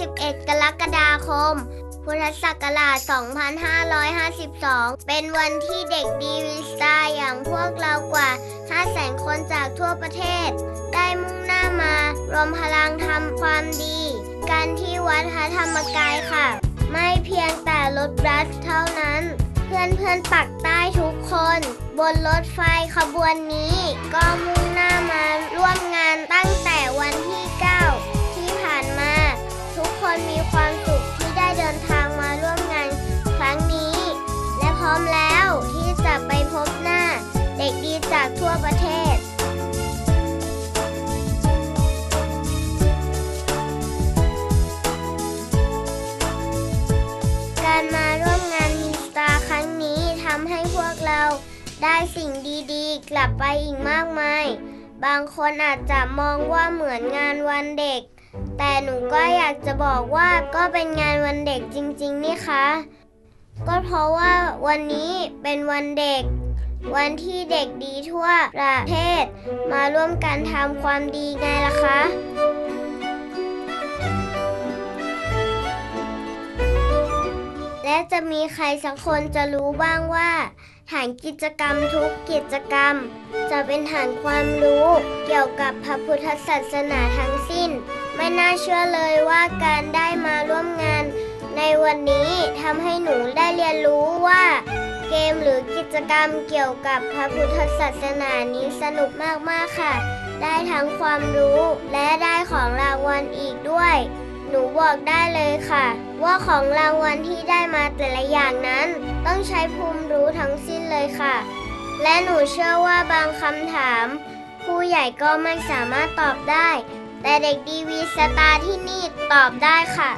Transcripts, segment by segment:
11 กรกฎาคม พุทธศักราช 2552 เป็นวันที่เด็กดีวีสตาอย่างพวกเรากว่า 500,000 คนจากทั่วประเทศ ได้มุ่งหน้ามารวมพลังทำความดี กันที่วัดพระธรรมกายค่ะ ไม่เพียงแต่รถบัสเท่านั้นเพื่อนเพื่อนๆปักใต้ทุกคน บนรถไฟขบวนนี้ก็มุ่ง ได้สิ่งดีๆ กลับไปอีกมากมาย บางคนอาจจะมองว่าเหมือนงานวันเด็ก แต่หนูก็อยากจะบอกว่าก็เป็นงานวันเด็กจริง ๆ นี่คะ ก็เพราะว่าวันนี้เป็นวันเด็ก วันที่เด็กดีทั่วประเทศ มาร่วมกันทำความดีไงล่ะคะและจะมีใครสักคนจะรู้บ้างว่า ฐานกิจกรรมทุกกิจกรรม จะเป็นฐานความรู้เกี่ยวกับพระพุทธศาสนาทั้งสิ้น ไม่น่าเชื่อเลยว่าการได้มาร่วมงาน ในวันนี้ทำให้หนูได้เรียนรู้ว่า เกมหรือกิจกรรมเกี่ยวกับพระพุทธศาสนานี้สนุกมากๆค่ะ ได้ทั้งความรู้และได้ของรางวัลอีกด้วย หนูบอกได้เลยค่ะ ว่าของรางวัลที่ได้มาแต่ละอย่างนั้น ต้องใช้ภูมิรู้ทั้งสิ้นเลยค่ะ และหนูเชื่อว่าบางคำถาม ผู้ใหญ่ก็ไม่สามารถตอบได้ แต่เด็กดีวีสตาร์ที่นี่ตอบได้ค่ะ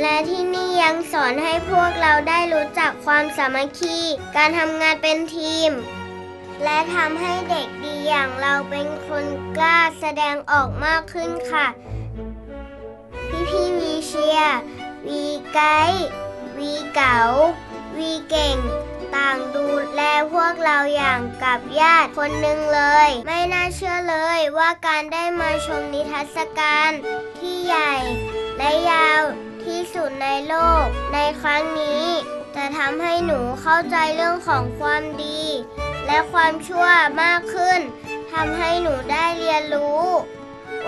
และที่นี่ยังสอนให้พวกเราได้รู้จักความสามัคคี การทำงานเป็นทีม และทำให้เด็กด อย่างเราเป็นคนกล้าแสดงออกมากขึ้นค่ะ พี่พี่วีเชียร์วีไกด์วีเก๋าวีเก่ง ต่างดูแลพวกเราอย่างกับญาติคนหนึ่งเลย ไม่น่าเชื่อเลยว่าการได้มาชมนิทรรศการที่ใหญ่และยาวที่สุดในโลกในครั้งนี้ จะทำให้หนูเข้าใจเรื่องของความดี และความชั่วมากขึ้นทำให้หนูได้เรียนรู้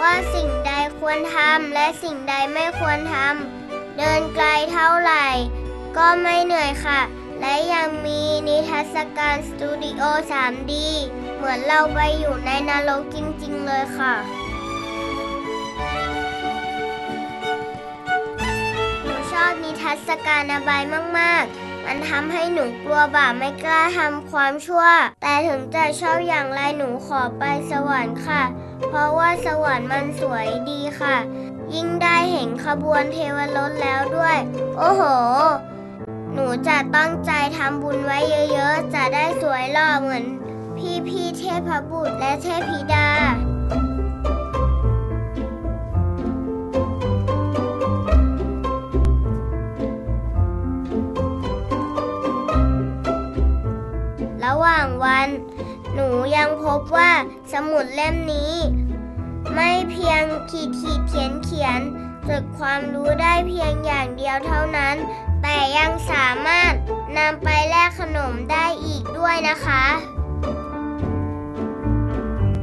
ว่าสิ่งใดควรทำและสิ่งใดไม่ควรทำเดินไกลเท่าไหร่ ก็ไม่เหนื่อยค่ะ และยังมีนิทรรศการสตูดิโอ 3D เหมือนเราไปอยู่ในนรกจริงๆเลยค่ะหนูชอบนิทรรศการอบายมาก ๆ มันทำให้หนูกลัวบาปไม่กล้าทำความชั่ว แต่ถึงจะชอบอย่างไรหนูขอไปสวรรค์ค่ะ เพราะว่าสวรรค์มันสวยดีค่ะ ยิ่งได้เห็นขบวนเทวรถแล้วด้วย โอ้โห หนูจะตั้งใจทำบุญไว้เยอะๆ จะได้สวยหล่อเหมือนพี่พี่เทพบุตรและเทพิดา ระหว่างวัน หนูยังพบว่าสมุดเล่มนี้ ไม่เพียงขีดขีดเขียนเขียนจดความรู้ได้เพียงอย่างเดียวเท่านั้น แต่ยังสามารถนำไปแลกขนมได้อีกด้วยนะคะ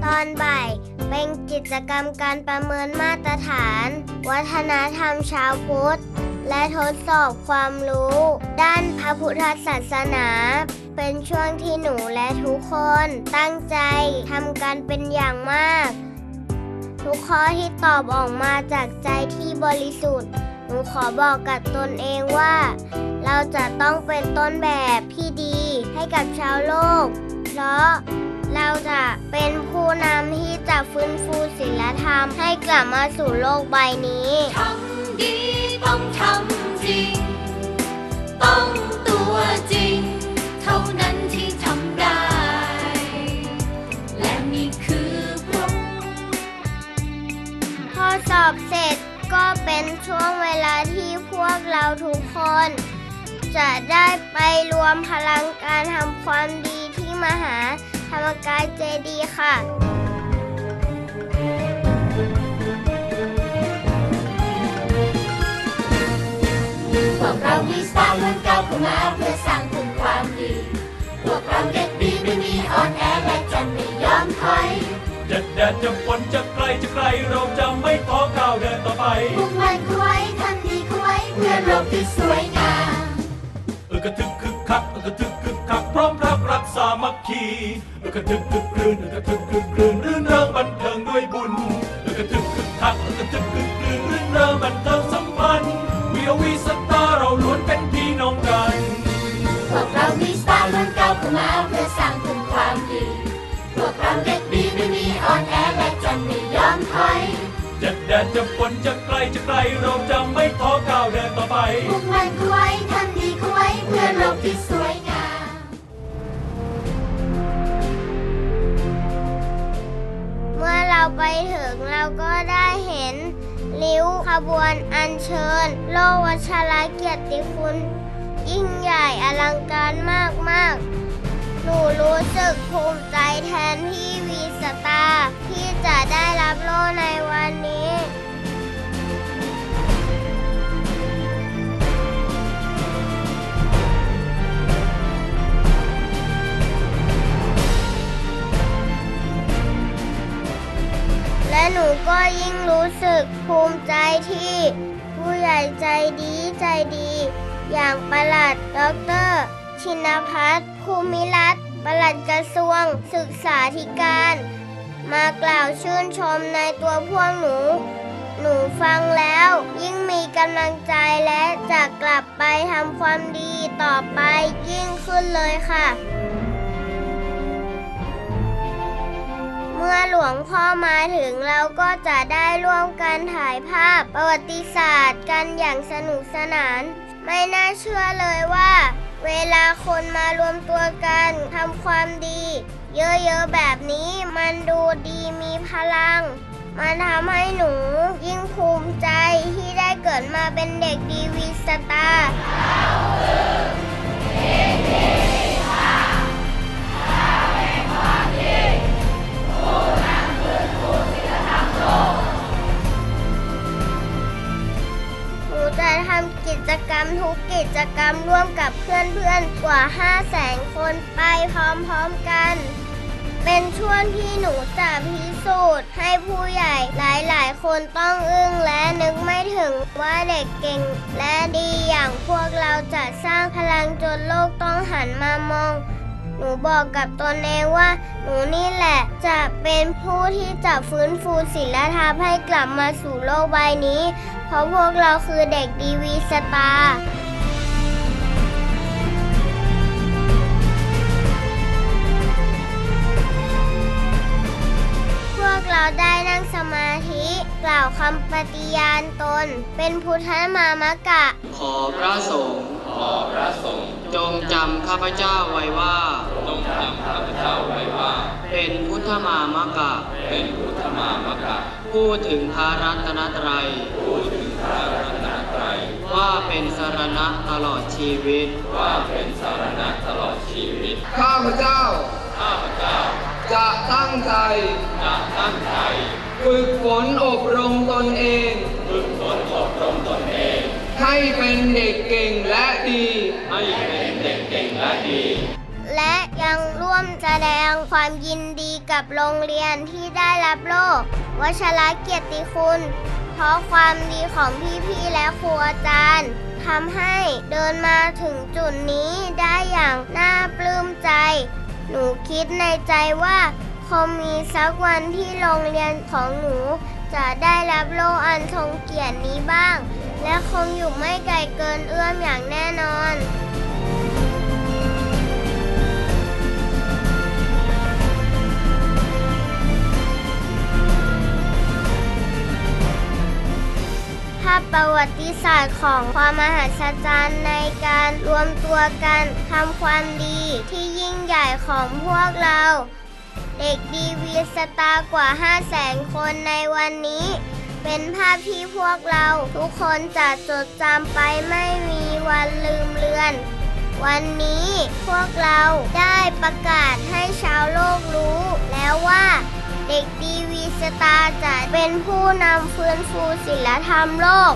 ตอนบ่ายเป็นกิจกรรมการประเมินมาตรฐาน วัฒนธรรมชาวพุทธ และทดสอบความรู้ ด้านพระพุทธศาสนา เป็นช่วงที่หนูและทุกคนตั้งใจทำกันเป็นอย่างมาก ทุกข้อที่ตอบออกมาจากใจที่บริสุทธิ์ หนูขอบอกกับตนเองว่า เราจะต้องเป็นต้นแบบที่ดีให้กับชาวโลก เพราะเราจะเป็นผู้นำที่จะฟื้นฟูศีลธรรมให้กลับมาสู่โลกใบนี้ ทำดีต้องทำ จะได้ไปรวมพลังการทำความดีที่มหาธรรมกายเจดีค่ะพวกเรามีสตาร์รุ่นเก่าเข้นมาเพื่อสร้างคุณความดี พวกเราเด็กดีไม่มีอ่อนแอและจะไม่ยอมถอยจะแดดจะฝนจะไกลจะไกลเราจะไม่ท้อก้าวเดินต่อไป สวยงามเออกระทึกคึกคักเออกระทึกคึกคักพร้อมรักรักสามัคคีเออกระทึกคึกครื้นเออกระทึกคึกครื้นรื่นเริงบันเทิงด้วยบุญเออกระทึกคึกคักเออกระทึกคึกครื้นรื่นเริงบันเทิงสัมพันธ์วีอวีสตาร์เราล้วนเป็นพี่น้องกันพวกเรามีสตาร์ล้วนก้าวเข้ามาเพื่อสร้าง จะไกลจะไกลเราจะไม่ท้อก้าวเดินต่อไปมุ่งมั่นเข้าไว้ทำดีเข้าไว้เพื่อโลกที่สวยงามเมื่อเราไปถึงเราก็ได้เห็นริ้วขบวนอัญเชิญ โลกวัชรเกียรติคุณ ยิ่งใหญ่อลังการมากๆหนูรู้สึกภูมิใจแทนพี่วีสตาร์ สึกภูมิใจที่ ผู้ใหญ่ใจดีใจดี อย่างประหลัดดร ชินพัฒน์ภูมิรัตน์ประหลัดกระทรวงศึกษาธิการ มากล่าวชื่นชมในตัวพวกหนู หนูฟังแล้ว ยิ่งมีกำลังใจและจะกลับไปทำความดีต่อไปยิ่งขึ้นเลยค่ะ มื่อหลวงพ่อมาถึงเราก็จะได้ร่วมกันถ่ายภาพประวัติศาสตร์กันอย่างสนุกสนาน ไม่น่าเชื่อเลยว่า เวลาคนมารวมตัวกันทำความดี เยอะๆแบบนี้มันดูดีมีพลัง มันทำให้หนูยิ่งภูมิใจที่ได้เกิดมาเป็นเด็กดีวีสตาร์ หนูจะทำกิจกรรมทุกกิจกรรมร่วมกับเพื่อนๆ กว่า 5 แสนคนไปพร้อมๆกัน เป็นช่วงที่หนูจะพิสูจน์ให้ผู้ใหญ่หลายๆ คนต้องอึ้งและนึกไม่ถึงว่าเด็กเก่งและดีอย่างพวกเราจะสร้างพลังจนโลกต้องหันมามอง นูบอกกับตนเองว่า หนูนี่แหละ จะเป็นผู้ที่จะฟื้นฟูศิลธรรมให้กลับมาสู่โลกใบนี้ เพราะพวกเราคือเด็กดีวีสตาร์พวกเราได้นั่งสมาธิกล่าวคำปฏิญาณตน เป็นพุทธมามะกะ ขอพระสงฆ์ขอพระสงฆ์ จงจำข้าพเจ้าไว้ว่า จงจำข้าพเจ้าไว้ว่า เป็นพุทธมามกะ เป็นพุทธมามกะ พูดถึงพระรัตนตรัย พูดถึงพระรัตนตรัย ว่าเป็นสรณะตลอดชีวิต ว่าเป็นสรณะตลอดชีวิต ข้าพเจ้า ข้าพเจ้า จะตั้งใจ จะตั้งใจ ฝึกฝนอบรมตนเอง ฝึกฝนอบรมตนเอง ให้เป็นเด็กเก่งและดี ให้เป็นเด็กเก่งและดี และยังร่วมแสดงความยินดีกับโรงเรียนที่ได้รับโล่วชรเกียรติคุณ เพราะความดีของพี่ๆและครูอาจารย์ทำให้เดินมาถึงจุดนี้ได้อย่างน่าปลื้มใจ หนูคิดในใจว่าคงมีสักวันที่โรงเรียนของหนูจะได้รับโล่อันทรงเกียรตินี้บ้าง และคงอยู่ไม่ไกลเกินเอื้อมอย่างแน่นอนภาพประวัติศาสตร์ของความมหัศจรรย์ในการรวมตัวกันทำความดีที่ยิ่งใหญ่ของพวกเรา เด็กดีวีสตาร์กว่า 5 0 0แสนคนในวันนี้ เป็นภาพที่พวกเราทุกคนจะจดจำไปไม่มีวันลืมเลือน วันนี้พวกเราได้ประกาศให้ชาวโลกรู้ แล้วว่าเด็กดีวีสตาร์จะเป็นผู้นำฟื้นฟูศิลธรรมโลก